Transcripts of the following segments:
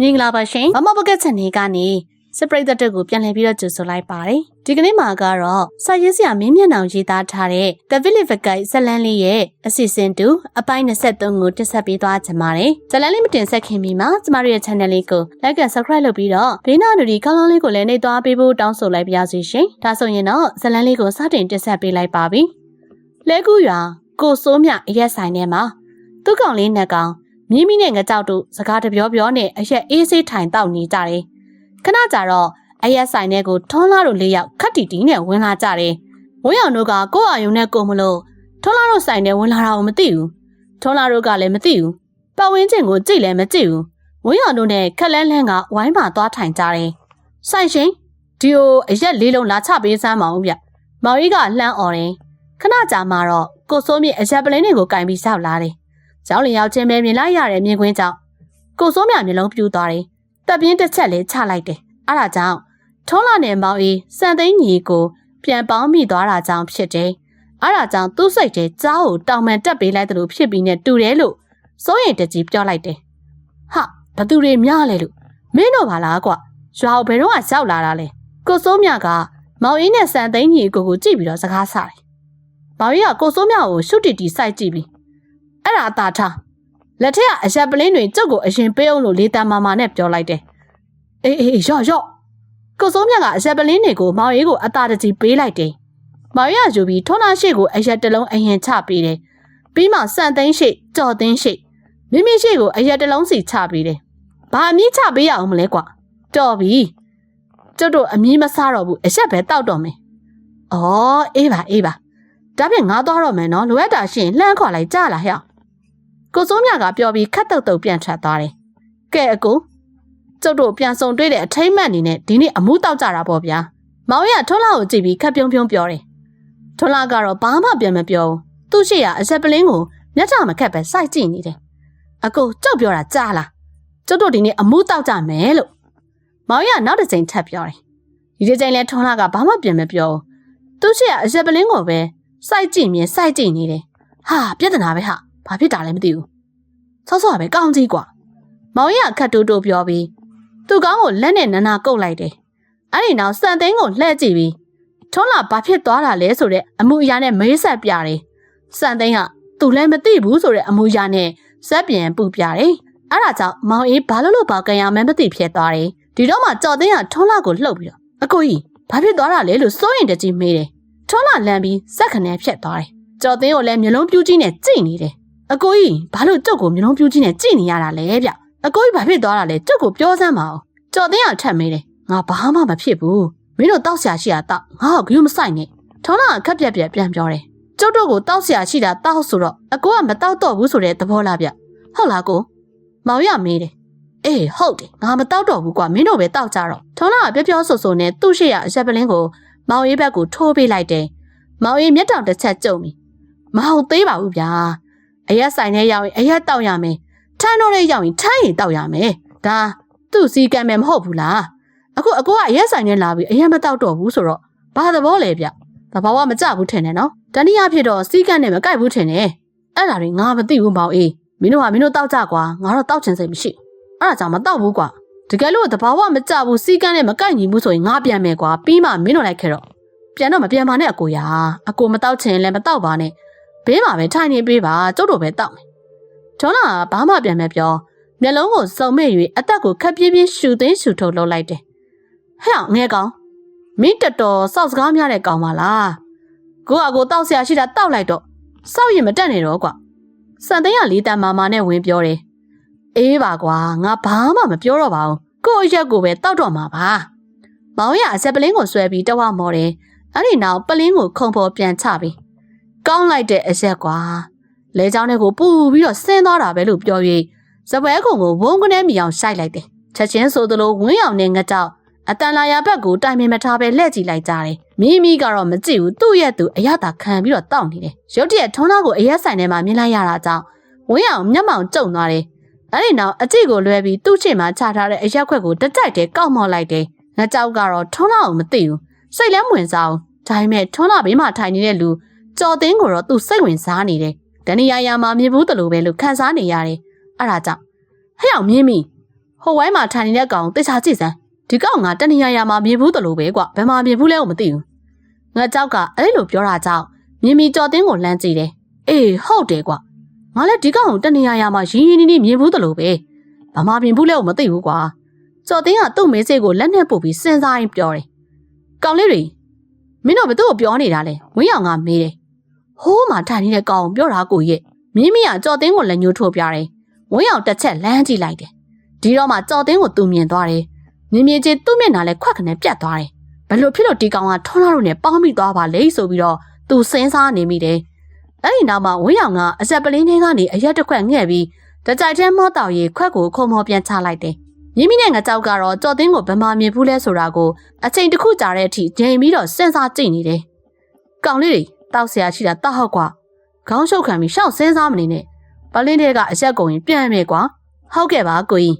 မင်္ဂလာပါရှင်မမပကက်ချန်နေကနေစပရိသတ်တက်ကိုပြန်လည်ပြီးတော့ကြိုဆိုလိုက်ပါတယ်ဒီကနေ့မှာကတော့စာရေးဆရာမင်းမျက်နှာရေးသားထားတဲ့ The Village Guide ဇတ်လန်းလေးရဲ့အစီအစဉ်တူအပိုင်း23ကိုတက်ဆက်ပေးသွားချင်ပါတယ်ဇတ်လန်းလေးမတင်ဆက်ခင်မီမှာကျမတို့ရဲ့ channel လေးကို like and subscribe လုပ်ပြီးတော့ဘေးနားလူဒီကောင်းကောင်းလေးကိုလည်းနှိပ်သွားပေးဖို့တောင်းဆိုလိုက်ပါရစေရှင်ဒါဆိုရင်တော့ဇတ်လန်းလေးကိုစတင်တက်ဆက်ပေးလိုက်ပါပြီလဲကူရွာကိုစိုးမြအရက်ဆိုင်ထဲမှာသူ့ကောင်လေးနဲ့ကောင် မြင်းမီနဲ့ငကြောက်တို့စကားတပြောပြောနဲ့အရက်အေးဆေးထိုင်တောက်နေကြတယ်။ခဏကြာတော့အရက်ဆိုင်ထဲကိုထွန်းလာတို့လေးယောက်ခတ်တီတီနဲ့ဝင်လာကြတယ်။ဝင်းအောင်တို့ကကိုယ့်အာယုံနဲ့ကိုမလို့ထွန်းလာတို့ဆိုင်ထဲဝင်လာတာကိုမသိဘူး။ထွန်းလာတို့ကလည်းမသိဘူး။ပတ်ဝန်းကျင်ကိုကြည့်လည်းမကြည့်ဘူး။ဝင်းအောင်တို့နဲ့ခက်လန်းလန်းကဝိုင်းပါသွားထိုင်ကြတယ်။ဆိုင်ရှင်ဒီကိုအရက်လေးလုံးလာချပေးစမ်းမအောင်ဗျ။မောင်ကြီးကလှမ်းអော်တယ်။ခဏကြာမှတော့ကိုစိုးမြင့်အရက်ပလင်းတွေကိုကင်ပြီးဆောက်လာတယ်။ ကျောင်းလင်ရောက်ချင်းပဲမြင်လိုက်ရတဲ့မြင်ကွင်းကြောင့်ကိုစိုးမြမျက်လုံးပြူသွားတယ်။တပ်ပြင်းတစ်ချက်လေးချလိုက်တယ်။အဲဒါကြောင့်ထုံးလာတဲ့မောင်အေးစံသိန်းညီကိုပြန်ပေါင်းမိသွားတာကြောင့်ဖြစ်တယ်။အဲဒါကြောင့်သူ့စိတ်ထဲကြားကိုတောင်မှန်တက်ပေးလိုက်တယ်လို့ဖြစ်ပြီးနဲ့တူတယ်လို့စိုးရင်တကြီးပြောလိုက်တယ်။ဟာဘသူတွေများလဲလို့မင်းတို့ပါလားကွ။ရွာကိုဘယ်တော့မှရောက်လာတာလဲ။ကိုစိုးမြကမောင်အေးနဲ့စံသိန်းညီကိုကိုကြည့်ပြီးတော့စကားဆတယ်။မောင်အေးကကိုစိုးမြကိုရှုတီတီစိုက်ကြည့်ပြီး အဲ့ဒါအသာထားလက်ထက်ကအရက်ပလင်းတွေကျုပ်ကိုအရင်ပေးအောင်လို့လေးတန်းမာမာနဲ့ပြောလိုက်တယ်အေးအေးအေးရော့ရော့ကိုစိုးမြတ်ကအရက်ပလင်းတွေကိုမောင်ရီကိုအသာတကြီးပေးလိုက်တယ်မောင်ရီကယူပြီးထုံးနာရှိကိုအရက်တစ်လုံးအရင်ချပေးတယ်ပြီးမှစံသိန်းရှိကြော်သိန်းရှိမိမိရှိကိုအရက်တစ်လုံးစီချပေးတယ်ဘာအမြင့်ချပေးရအောင်မလဲကွာတော်ပြီကျုပ်တို့အမြင့်မစားတော့ဘူးအရက်ပဲတောက်တော့မယ်အော်အေးပါအေးပါဒါဖြင့်ငါသွားတော့မယ်နော်လိုအပ်တာရှိရင်လှမ်းခေါ်လိုက်ကြလာဟဲ့ ကိုစိုးမြကပြောပြီးခတ်တုတ်တုတ်ပြန်ထွက်သွားတယ်ကဲအကိုကျုပ်တို့ပြန်ဆုံတွေ့တဲ့အထိမ့်မှန်အနေနဲ့ဒီနေ့အမှုတောက်ကြတာပေါ့ဗျာမောင်ရထွန်းလာကိုကြည့်ပြီးခက်ပြုံးပြုံးပြောတယ်ထွန်းလာကတော့ဘာမှပြန်မပြောဘူးသူ့ရှိရအဆက်ပလင်းကိုမျက်ထမခက်ပဲစိုက်ကြည့်နေတယ်အကိုကျုပ်ပြောတာကြားလားကျုပ်တို့ဒီနေ့အမှုတောက်ကြမယ်လို့မောင်ရနောက်တစ်ချိန်ထပ်ပြောတယ်ဒီတစ်ချိန်လဲထွန်းလာကဘာမှပြန်မပြောဘူးသူ့ရှိရအဆက်ပလင်းကိုပဲစိုက်ကြည့်မြင်စိုက်ကြည့်နေတယ်ဟာပြဿနာပဲဟာ ဘာဖြစ်တာလဲမသိဘူးစောစောပဲကောင်းကြီးကွာမောင်ရခတ်တိုးတိုးပြောပြီးသူ့ကောင်းကိုလက်နဲ့နနာကုတ်လိုက်တယ်အဲ့ဒီနောက်စံသိန်းကိုလှည့်ကြည့်ပြီးထွန်းလာဘာဖြစ်သွားတာလဲဆိုတဲ့အမှုအရာနဲ့မေးဆက်ပြတယ်စံသိန်းကသူလည်းမသိဘူးဆိုတဲ့အမှုအရာနဲ့ဇက်ပြန်ပူပြတယ်အဲ့ဒါကြောင့်မောင်အေးဘာလို့လို့ဘာကြံရမှန်းမသိဖြစ်သွားတယ်ဒီတော့မှကြော်သိန်းကထွန်းလာကိုလှုပ်ပြီးတော့အကိုကြီးဘာဖြစ်သွားတာလဲလို့စိုးရင်တကြီးမေးတယ်ထွန်းလာလမ်းပြီးစက်ခနဲဖြတ်သွားတယ်ကြော်သိန်းကိုလည်းမျိုးလုံးပြူးကြီးနဲ့ကြိတ်နေတယ် အကိုကြီးဘာလို့ကျုပ်ကိုမျိုးလုံးပြူးကြီးနဲ့ကြိတ်နေရတာလဲဗျအကိုကြီးဘာဖြစ်သွားတာလဲကျုပ်ကိုပြောစမ်းပါဦးကြော်သိန်းကထက်မေးတယ်ငါဘာမှမဖြစ်ဘူးမင်းတို့တောက်ဆရာရှိတာတောက်ငါ့ကိုဂရုမစိုက်နဲ့ထောင်းလာခက်ပြက်ပြက်ပြန်ပြောတယ်ကျုပ်တို့ကိုတောက်ဆရာရှိတာတောက်ဆိုတော့အကိုကမတောက်တော့ဘူးဆိုတဲ့သဘောလားဗျဟုတ်လားကိုမောင်ရမေးတယ်အေးဟုတ်တယ်ငါမတောက်တော့ဘူးကွာမင်းတို့ပဲတောက်ကြတော့ထောင်းလာကပြောပြောဆိုဆိုနဲ့သူ့ရှိရအရက်ပလင်းကိုမောင်ရေးဘက်ကိုထိုးပေးလိုက်တယ်မောင်ရေးမျက်တောင်တစ်ချက်ကျုံပြီမဟုတ်သေးပါဘူးဗျာ အရက်ဆိုင်ထဲရောက်ရင်အရက်တောက်ရမယ်ထန်းတော့လေးရောက်ရင်ထန်းရင်တောက်ရမယ်ဒါသူ့စီကံမယ်မဟုတ်ဘူးလားအခုအကိုကအရက်ဆိုင်ထဲလာပြီးအရက်မတောက်တော့ဘူးဆိုတော့ဘာသဘောလဲဗျသဘာဝမကြဘူးထင်တယ်နော်တနည်းအားဖြင့်တော့စီကံနဲ့မကိုက်ဘူးထင်တယ်အဲ့ဒါတွေငါမသိဘူးမောင်အေးမင်းတို့ကမင်းတို့တောက်ကြကွာငါတော့တောက်ချင်စိတ်မရှိအဲ့ဒါကြောင့်မတောက်ဘူးကွာတကယ်လို့သဘာဝမကြဘူးစီကံနဲ့မကိုက်ညီဘူးဆိုရင်ငါပြန်မယ်ကွာပြီးမှမင်းတို့လိုက်ခဲ့တော့ပြန်တော့မပြန်ပါနဲ့အကိုရာအကိုမတောက်ချင်လည်းမတောက်ပါနဲ့ ဘေးမှာပဲထိုင်နေပေးပါကျုပ်တို့ပဲတောက်မယ်ဒေါနာဘာမှပြန်မပြောမျက်လုံးကိုစုံမဲ့၍အသက်ကိုခက်ပြင်းပြင်းရှူသိမ်းရှူထုတ်လုပ်လိုက်တယ်ဟဲ့ငဲကောင်မင်းတော်တော်စောက်စကားများတဲ့ကောင်ပါလားကိုကကိုတောက်ဆရာရှိတာတောက်လိုက်တော့စောက်ရင်မတက်နေတော့ကွာစံသိန်းကလေးတန်မာမာနဲ့ဝင်ပြောတယ်အေးပါကွာငါဘာမှမပြောတော့ပါဘူးကို့အရက်ကိုပဲတောက်တော့မှာပါမောင်ရအဆက်ပလင်းကိုဆွဲပြီးတဝမော်တယ်အဲ့ဒီနောက်ပလင်းကိုခုံပေါ်ပြန်ချပြီး ကောင်းလိုက်တဲ့အရက်ကွာလဲချောင်းထဲကိုပူပြီးတော့ဆင်းသွားတာပဲလို့ပြော၍စပွဲခုံကိုဝုန်းကနေမြောင်ရှိုက်လိုက်တယ်ချက်ချင်းဆိုသလိုဝင်းအောင်နဲ့ငကြောက်အတန်လာယာဘက်ကိုတိုင်ပင်မထားပဲလှည့်ကြည့်လိုက်ကြတယ်မိမိကတော့မကြည့်ဘူးသူ့ရဲ့သူအရသာခံပြီးတော့တောက်နေတယ်ရုတ်တရက်ထုံးသားကိုအရက်ဆိုင်ထဲမှာမြင်လိုက်ရတာကြောင့်ဝင်းအောင်မျက်မှောင်ကျုံသွားတယ်အဲ့ဒီနောက်အကြည့်ကိုလွဲပြီးသူ့ချစ်မှာချထားတဲ့အရက်ခွက်ကိုတကြိုက်တည်းကောက်မော့လိုက်တယ်ငကြောက်ကတော့ထုံးသားကိုမသိဘူးစိတ်လည်းမဝင်စားဘူးဒါပေမဲ့ထွန်းလာဘေးမှာထိုင်နေတဲ့လူ ကြော်သိန်းကိုတော့သူစိတ်ဝင်စားနေတယ်။ဒဏီယာယာမှာမြင်ဘူးတလို့ပဲလို့ခံစားနေရတယ်။အဲ့ဒါကြောင့်ဟဲ့အောင်မြင်းမီဟိုဝိုင်းမှာထိုင်နေတဲ့ကောင်တေချာကြည့်စမ်းဒီကောင်ကတဏှာရာမှာမြင်ဘူးတလို့ပဲကွဘယ်မှာမြင်ဘူးလဲမသိဘူးငါကြောက်ကအဲ့လိုပြောတာကြောင့်မြင်မီကြော်တင်းကိုလှမ်းကြည့်တယ်အေးဟုတ်တယ်ကွငါလည်းဒီကောင်ကိုတဏှာရာမှာရင်းရင်းနှီးနှီးမြင်ဘူးတလို့ပဲဘာမှမြင်ဘူးလဲမသိဘူးကွာကြော်တင်းကသူ့မေးစိတ်ကိုလက်နဲ့ပုတ်ပြီးစဉ်းစားရင်းပြောတယ်ကောင်လေးတွေမင်းတို့ဘသူ့ကိုပြောနေတာလဲဝင်းအောင်ကမေးတယ် ဟိုးမှာထိုင်နေတဲ့ကောင်ကိုပြောတာကိုရဲ့မြင်းမရကြော်တင်းကိုလက်ညှိုးထိုးပြတယ်ဝင်းအောင်တစ်ချက်လမ်းကြည့်လိုက်တယ်ဒီတော့မှကြော်တင်းကိုသူမြင်သွားတယ်မြင်မြင်ချင်းသူ့မျက်နှာလည်းခွက်ခနဲ့ပြတ်သွားတယ်ဘလို့ဖြစ်လို့ဒီကောင်ကထွန်းလာလို့နဲ့ပေါင်းမိသွားပါလေဆိုပြီးတော့သူစဉ်းစားနေမိတယ်အဲ့ဒီနောက်မှာဝင်းအောင်ကအဆက်ပလင်းချင်းကနေအရက်တစ်ခွက်ငှဲ့ပြီးတကြိုက်ထဲမောတောက်ရီခွက်ကိုခုံမောပြန်ချလိုက်တယ်မြင်းမီနဲ့ငကြောက်ကတော့ကြော်တင်းကိုဗမာမြင်ဘူးလဲဆိုတာကိုအချိန်တစ်ခုကြာတဲ့အထိဂျိန်ပြီးတော့စဉ်းစားကြည့်နေတယ်ကောင်လေးတွေ တောက်ဆရာရှိတာတောက်ဟောက်ကွာခေါင်းရှုပ်ခံပြီးရှောက်စဉ်းစားမနေနဲ့ပလင်းတွေကအရက်ကုန်ရင်ပြန်မယ်ကွာဟုတ်ကဲ့ပါကိုကြီး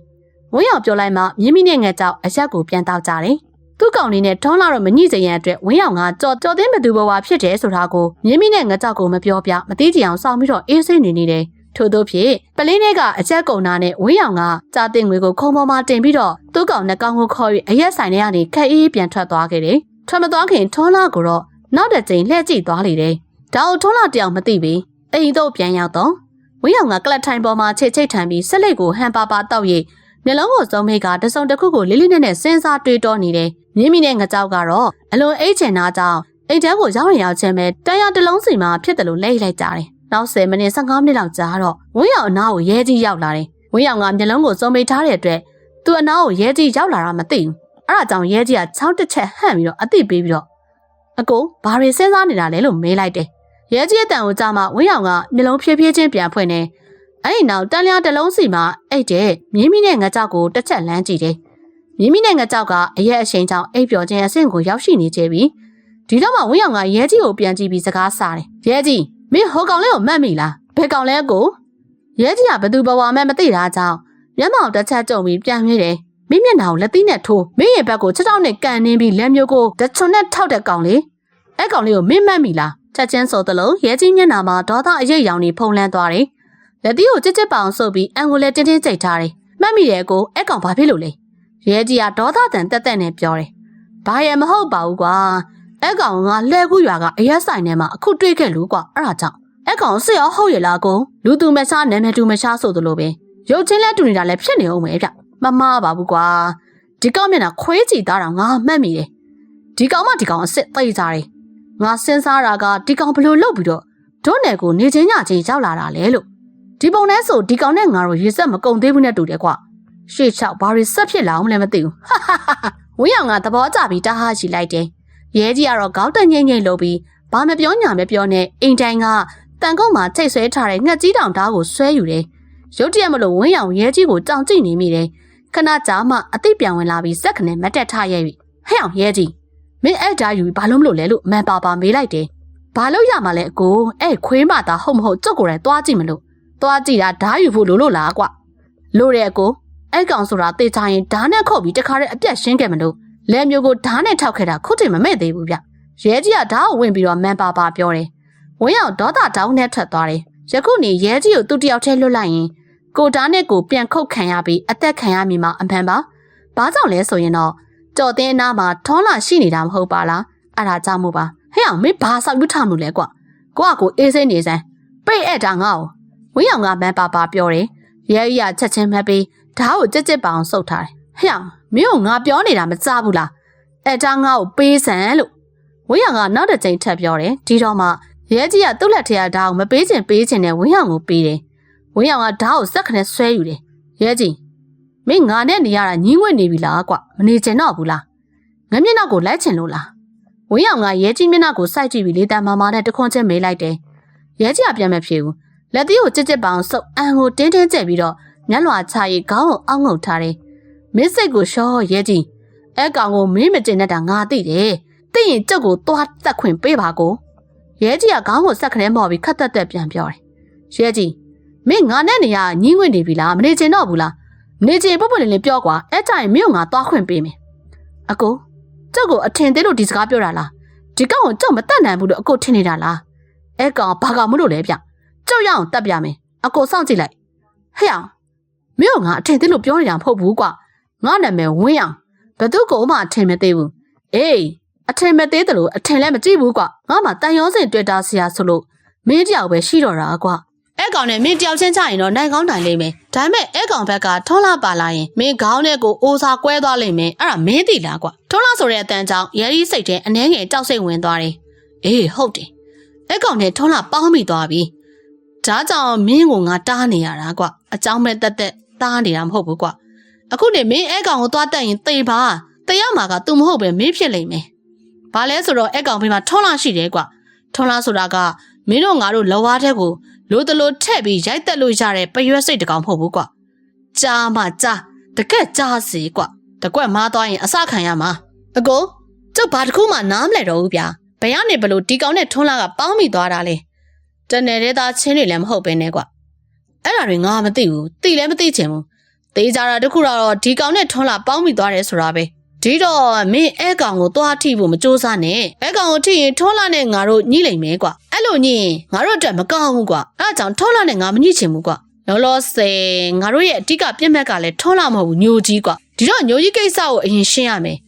ဝင်းအောင်ပြောလိုက်မှမြင်းမိနဲ့ငယ်ကြောက်အရက်ကိုပြန်တောက်ကြတယ်သူ့ကောင်လေးနဲ့ထုံးလာတော့မညှိစရန်အတွက်ဝင်းအောင်ကကြော်ကြော်သိမ်းဘသူဘဝဖြစ်တယ်ဆိုတာကိုမြင်းမိနဲ့ငကြောက်ကိုမပြောပြမသိကြအောင်စောင့်ပြီးတော့အေးစိနေနေတယ်ထို့သောဖြင့်ပလင်းတွေကအချက်ကုံနာနဲ့ဝင်းအောင်ကကြာတင်ငွေကိုခုံပေါ်မှာတင်ပြီးတော့သူ့ကောင်နှကောင်ကိုခေါ်ပြီးအရက်ဆိုင်ထဲကနေခက်အေးပြန်ထွက်သွားခဲ့တယ်ထွက်မသွားခင်ထုံးလာကိုတော့ နောက်တစ်ကြိမ်လှည့်ကြည့်သွားလေတယ်ဒါကိုထုံးလာတယောက်မသိပြီအိမ်တော့ပြန်ရောက်တော့ဝင်းအောင်ကကလတ်ထိုင်ပေါ်မှာချိတ်ချိတ်ထန်ပြီးဆက်လက်ကိုဟန်ပါပါတောက်ရိပ်မျက်လုံးကိုစုံမိတ်ကတစုံတစ်ခုကိုလေးလေးနက်နက်စဉ်းစားတွေးတောနေတယ်မြင်းမိနဲ့ငကြောက်ကတော့အလွန်အိတ်ချင်တာကြောင့်အိတ်တန်းကိုရောက်ရင်ရောက်ချင်းပဲတရားတလုံးစီမှာဖြစ်တယ်လို့လဲလိုက်ကြတယ်နောက်10မိနစ်15မိနစ်လောက်ကြာတော့ဝင်းအောင်အနားကိုရဲကြီးရောက်လာတယ်ဝင်းအောင်ကမျက်လုံးကိုစုံမိတ်ထားတဲ့အတွက်သူ့အနားကိုရဲကြီးရောက်လာတာမသိဘူးအဲ့ဒါကြောင့်ရဲကြီးကချောင်းတစ်ချက်ဟန့်ပြီးတော့အသိပေးပြီးတော့ အကိုဘာတွေစဉ်းစားနေတာလဲလို့မေးလိုက်တယ်ရဲကြီးအတန်ကိုကြားမှဝင်းအောင်ကမျက်လုံးဖြည်းဖြည်းချင်းပြန်ဖွင့်နေအဲ့ဒီနောက်တန်လျာတစ်လုံးစီမှာအိတ်တဲ့မြင်းမီနဲ့ငကြောက်ကိုတစ်ချက်လမ်းကြည့်တယ်မြင်းမီနဲ့ငကြောက်ကအရက်အရှိန်ကြောင့်အိပ်ပျော်ခြင်းအဆင့်ကိုရောက်ရှိနေကြပြီဒီတော့မှဝင်းအောင်ကရဲကြီးကိုပြန်ကြည့်ပြီးစကားစားတယ်ရဲကြီးမင်းဟိုကောင်လေးကိုမှတ်မိလားဘယ်ကောင်လဲကိုရဲကြီးကဘသူဘဝမှမသိတာကြောင့်မျက်မှောင်တစ်ချက်ကြုံပြီးပြန်ပြေးတယ် မင်းမျက်နှာကိုလက်သီးနဲ့ထိုးမင်းရဲ့ဘက်ကိုချက်ချောင်းနဲ့ကန်နှင်းပြီးလက်မျိုးကိုတချွန်နဲ့ထောက်တဲ့ကောင်လေးအဲ့ကောင်လေးကိုမင်းမှတ်မိလားချက်ချင်းဆိုသလိုရဲကြီးမျက်နှာမှာဒေါသအရေးရောင်နေဖုံလန်းသွားတယ်လက်သီးကိုကြစ်ကြစ်ပအောင်ဆုပ်ပြီးအန်ကိုလည်းတင်းတင်းကြိတ်ထားတယ်မှတ်မိတယ်ကိုအဲ့ကောင်ဘာဖြစ်လို့လဲရဲကြီးကဒေါသတန်တက်တက်နဲ့ပြောတယ်ဘာရမဟုတ်ပါဘူးကွာအဲ့ကောင်ကလှဲကူးရွာကအရက်ဆိုင်ထဲမှာအခုတွေ့ခဲ့လို့ကွာအဲ့ဒါကြောင့်အဲ့ကောင်စစ်ရောဟုတ်ရလားကိုလူသူမရှားနာမည်တူမရှားဆိုသလိုပဲရုပ်ချင်းလက်တူနေတာလည်းဖြစ်နေအောင်ပဲဗျ မမပါဘူးကွာဒီကောင်မျက်နှာခွေးကြည့်သားတာငါမှတ်မိတယ်ဒီကောင်မှဒီကောင်အစ်စ်သိကြတယ်ငါစဉ်းစားတာကဒီကောင်ဘလို့လုပ်ပြီးတော့ဒုနယ်ကိုနေချင်းညချင်းရောက်လာတာလေလို့ဒီပုံနဲ့ဆိုဒီကောင်နဲ့ငါတို့ရေဆက်မကုံသေးဘူးနဲ့တူတယ်ကွာရှေ့ချောက်ဘာတွေဆက်ဖြစ်လာအောင်လဲမသိဘူးဝင်းအောင်ကသဘောကျပြီးတားဟာရှိလိုက်တယ်ရဲကြီးကတော့ခေါင်းတငိမ့်ငိမ့်လုပ်ပြီးဘာမပြောညာမပြောနဲ့အိမ်တိုင်းကတန်ကုန်းမှာချိတ်ဆွဲထားတဲ့ငှက်ကြီးတောင်ဓားကိုဆွဲယူတယ်ရုတ်တရက်မလို့ဝင်းအောင်ရဲကြီးကိုတောင်ကြည့်နေမိတယ် ခဏကြာမှအသိပြန်ဝင်လာပြီးစက်ခနဲ့မတ်တက်ထရဲ့ပြီဟဲ့အောင်ရဲကြီးမင်းအဲ့ဓာယူဘာလို့မလို့လဲလို့မန်ပါပါမေးလိုက်တယ်ဘာလို့ရမှာလဲအကိုအဲ့ခွေးမသားဟုတ်မဟုတ်ကြုတ်ကိုယ်တိုင်သွားကြည့်မလို့သွားကြည့်တာဓာယူဖို့လို့လို့လားကွလို့တဲ့အကိုအဲ့ကောင်ဆိုတာတေချာရင်ဓာနဲ့ခုတ်ပြီးတခါတည်းအပြတ်ရှင်းခဲ့မလို့လဲမျိုးကိုဓာနဲ့ထောက်ခဲ့တာခုတည်းမမဲ့သေးဘူးဗျရဲကြီးကဓာကိုဝင်ပြီးတော့မန်ပါပါပြောတယ်ဝင်းအောင်ဒေါသတောင်းနဲ့ထွက်သွားတယ်ယခုနေရဲကြီးကိုသူ့တယောက်တည်းလွတ်လိုက်ရင် ကိုဓာနဲ့ကိုပြန်ခုတ်ခံရပြီးအသက်ခံရမိမှာအမှန်ပါဘာကြောင့်လဲဆိုရင်တော့ကြော်တင်းအနားမှာထွန်းလာရှိနေတာမဟုတ်ပါလားအဲ့ဒါကြောင့်မို့ပါဟဲ့အောင်မင်းဘာဆောက်ယူထားမှုလဲကွကိုကကိုအေးစိနေစမ်းပိတ်အဲ့တာငါ့ကိုဝင်းအောင်ကမန်းပါပါပြောတယ်ရဲကြီးကချက်ချင်းမှတ်ပြီးဓာတ်ကိုကြက်ကြက်ပအောင်စုပ်ထားတယ်ဟဲ့အောင်မင်းကငါပြောနေတာမကြားဘူးလားအဲ့ဒါငါ့ကိုပေးစမ်းလို့ဝင်းအောင်ကနောက်တစ်ကြိမ်ထပ်ပြောတယ်ဒီတော့မှရဲကြီးကသူ့လက်ထဲကဓာတ်ကိုမပေးချင်ပေးချင်နဲ့ဝင်းအောင်ကိုပေးတယ် ဝင်းအောင်ကဓာတ်ကိုစက်ခနဲ့ဆွဲယူတယ်ရဲကြီးမင်းငါနဲ့နေရတာညင်းငွေ့နေပြီလားကွမနေချင်တော့ဘူးလားငမျက်နှာကိုလိုက်ချင်လို့လားဝင်းအောင်ကရဲကြီးမျက်နှာကိုစိုက်ကြည့်ပြီးလေတံမာမာနဲ့တခွန်းချင်းမေးလိုက်တယ်ရဲကြီးကပြန်မဖြေဘူးလက်သီးကိုကြစ်ကြစ်ပအောင်စုပ်အန်ကိုတင်းတင်းကျက်ပြီးတော့မျက်လွှာချရီခေါင်းကိုအောက်ငုပ်ထားတယ်မင်းစိတ်ကိုရှော့ရဲကြီးအဲ့ကောင်ကိုမင်းမတင်တတ်တာငါသိတယ်သိရင်ကြုတ်ကိုသွားတက်ခွင့်ပေးပါကိုရဲကြီးကခေါင်းကိုဆက်ခနဲမော်ပြီးခတ်သက်သက်ပြန်ပြောတယ်ရဲကြီး မင်းငါနဲ့နေရညင်းဝင်နေပြီလားမနေချင်တော့ဘူးလားနေချင်ပုတ်ပုတ်လေးလေးပြောကွာအဲ့တိုင်းမင်းကငါသွားခွင့်ပေးမယ်အကိုကျုပ်ကိုအထင်သေးလို့ဒီစကားပြောတာလားဒီကောင်ကိုကျုပ်မတတ်နိုင်ဘူးလို့အကိုထင်နေတာလားအဲ့ကောင်ဘာကောင်မလို့လဲဗျကျုပ်ရအောင်တတ်ပြမယ်အကိုစောင့်ကြည့်လိုက်ဟဲ့အောင်မင်းကငါအထင်သေးလို့ပြောနေတာမဟုတ်ဘူးကွာငါနာမည်ဝင်းအောင်ဘယ်သူကိုမှအထင်မသေးဘူးအေးအထင်မသေးတယ်လို့အထင်လည်းမကြည့်ဘူးကွာငါမှတန်ရောစင်တွေ့တာဆရာဆိုလို့မင်းတယောက်ပဲရှိတော့တာကွာ အဲ့ကောင်နဲ့မင်းတယောက်ချင်းချရင်တော့နိုင်ကောင်းနိုင်လိမ့်မယ်ဒါပေမဲ့အဲ့ကောင်ဘက်ကထုံးလာပါလာရင်မင်းခေါင်းနဲ့ကိုအိုးစာကွဲသွားလိမ့်မယ်အဲ့ဒါမင်းသိလားကွာထုံးလာဆိုတဲ့အတန်ကြောင့်ရဲကြီးစိတ်ထဲအနှဲငယ်ကြောက်စိတ်ဝင်သွားတယ်အေးဟုတ်တယ်အဲ့ကောင်နဲ့ထုံးလာပေါင်းမိသွားပြီဒါကြောင့်မင်းကိုငါတားနေရတာကွာအကြောင်းမဲ့တက်တက်တားနေတာမဟုတ်ဘူးကွာအခုနေမင်းအဲ့ကောင်ကိုသွားတက်ရင်သေပါသေရမှာက तू မဟုတ်ပဲမင်းဖြစ်လိမ့်မယ်ဘာလဲဆိုတော့အဲ့ကောင်ဘေးမှာထုံးလာရှိတယ်ကွာထုံးလာဆိုတာကမင်းတို့ငါတို့လောဝါးတဲ့ကို လိုတလိုထက်ပြီးရိုက်တက်လို့ရတဲ့ပရွက်စိတ်တကောင်မဟုတ်ဘူးကွာကြားမှကြားတကက်ကြားစီကွာတကွက်မားသွားရင်အစခံရမှာအကိုကျုပ်ဘာတစ်ခုမှနားမလဲတော့ဘူးဗျာဘယ်ကနေဘလို့ဒီကောင်နဲ့ထွန်းလာကပေါင်းမိသွားတာလဲတနယ်တဲ့သားချင်းတွေလည်းမဟုတ်ပဲနဲ့ကွာအဲ့ဒါတွေငါမသိဘူးသိလည်းမသိချင်ဘူးသေကြတာတခုတော့ဒီကောင်နဲ့ထွန်းလာပေါင်းမိသွားတယ်ဆိုတာပဲ ဒီတော့မင်းအဲကောင်ကိုသွားထိဖို့မစူးစမ်းနဲ့အဲကောင်ကိုထိရင်ထွန်းလာနဲ့ငါတို့ညှိလိမ့်မယ်ကွာအဲ့လိုညှိရင်ငါတို့အတွက်မကောင်းဘူးကွာအဲ့ဒါကြောင့်ထွန်းလာနဲ့ငါမညှိချင်ဘူးကွာလောလောဆယ်ငါတို့ရဲ့အဓိကပြစ်မှတ်ကလည်းထွန်းလာမဟုတ်ဘူးညိုကြီးကွာဒီတော့ညိုကြီးကိစ္စကိုအရင်ရှင်းရမယ်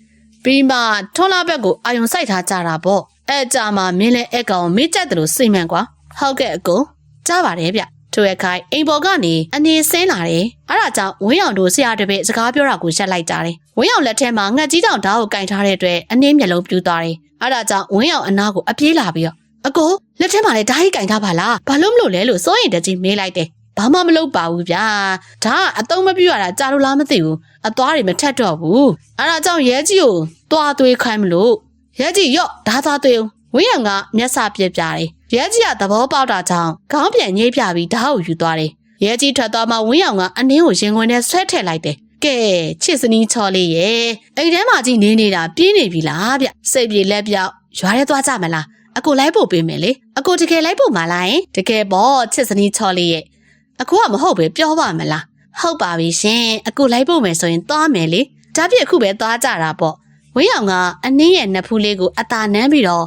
ပြီးမှထွန်းလာဘက်ကိုအာယုံစိုက်ထားကြတာပေါ့အဲ့ကြမှာမင်းလည်းအဲကောင်ကိုမေ့ကြက်တယ်လို့စိတ်မှန်ကွာဟုတ်ကဲ့အကိုကြားပါတယ်ဗျ ထိုရခိုင်အိမ်ပေါ်ကနေအနေဆင်းလာတယ်။အဲဒါကြောင့်ဝင်းအောင်တို့ဆရာတပည့်စကားပြောတာကိုရှက်လိုက်ကြတယ်။ဝင်းအောင်လက်ထဲမှာငှက်ကြီးတောင်ဓာတ်ကိုကင်ထားတဲ့အတွက်အနည်းမျက်လုံးပြူသွားတယ်။အဲဒါကြောင့်ဝင်းအောင်အနားကိုအပြေးလာပြီးတော့အကိုလက်ထဲမှာလည်းဓာတ်ကြီးကင်ထားပါလား။ဘာလို့မလို့လဲလို့စိုးရင်တကြီးမေးလိုက်တယ်။ဘာမှမလုပ်ပါဘူးဗျာ။ဒါကအတုံးမပြရတာကြာလို့လားမသိဘူး။အသွားတွေမထက်တော့ဘူး။အဲဒါကြောင့်ရဲကြီးကိုတွားသွေးခိုင်းမလို့ရဲကြီးရော့ဓာတ်သွားသွေးအောင်ဝင်းအောင်ကမျက်စာပြက်ပြတယ်။ ရဲကြီးကသဘောပေါက်တာကြောင့်ခေါင်းပြန်ညှိပြပြီးဓာတ်ကိုယူသွားတယ်။ရဲကြီးထွက်သွားမှဝင်းအောင်ကအနင်းကိုရင်ခွင်ထဲဆွဲထည့်လိုက်တယ်။ကဲချစ်စနီးချော်လေးရဲ့အိမ်ထဲမှာကြီးနေနေတာပြင်းနေပြီလားဗျ။စိတ်ပြေလက်ပြောက်ရွာထဲသွားကြမလား။အကိုလိုက်ဖို့ပေးမယ်လေ။အကိုတကယ်လိုက်ဖို့မလားယင်။တကယ်ပေါ့ချစ်စနီးချော်လေးရဲ့။အကိုကမဟုတ်ပဲပြောပါမလား။ဟုတ်ပါပြီရှင်။အကိုလိုက်ဖို့မယ်ဆိုရင်သွားမယ်လေ။ဒါပြည့်အခုပဲသွားကြတာပေါ့။ဝင်းအောင်ကအနင်းရဲ့နဖူးလေးကိုအသာနမ်းပြီးတော့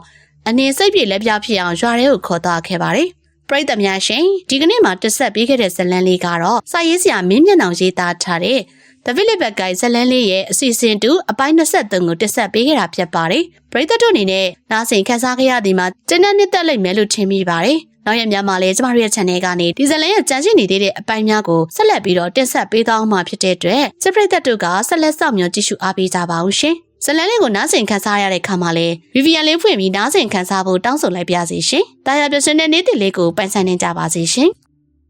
အနေစိတ်ပြေလက်ပြဖြစ်အောင်ရွာထဲကိုခေါ်သွားခဲ့ပါတယ်။ပရိသတ်များရှင်ဒီကနေ့မှာတက်ဆက်ပေးခဲ့တဲ့ဇလန်းလေးကတော့စာရေးဆရာမင်းမျက်နှာရေးသားထားတဲ့ The Village Bad Guy ဇလန်းလေးရဲ့အစီအစဉ်တူအပိုင်း23ကိုတက်ဆက်ပေးခဲ့တာဖြစ်ပါတယ်။ပရိသတ်တို့အနေနဲ့နားဆင်ခန်းစားခဲ့ရသည်မှာကျင်းတဲ့နှစ်သက်လိမ့်မယ်လို့ထင်မိပါတယ်။နောက်ရက်များမှာလည်းကျမတို့ရဲ့ channel ကနေဒီဇလန်းရဲ့ကြံရှိနေသေးတဲ့အပိုင်းများကိုဆက်လက်ပြီးတော့တက်ဆက်ပေးသွားမှာဖြစ်တဲ့အတွက်စပရိသတ်တို့ကဆက်လက်စောင့်မျှော်ကြည့်ရှုအားပေးကြပါဦးရှင်။ ဇလန်လေးကိုနားဆင်ခန်းစားရတဲ့ခါမှာလဲ Vivian လေးဖွင့်ပြီးနားဆင်ခန်းစားဖို့တောင်းဆိုလိုက်ပါစီရှင်။တာယာပြစင်တဲ့နေ့တည်လေးကိုပိုင်ဆိုင်နေကြပါစီရှင်။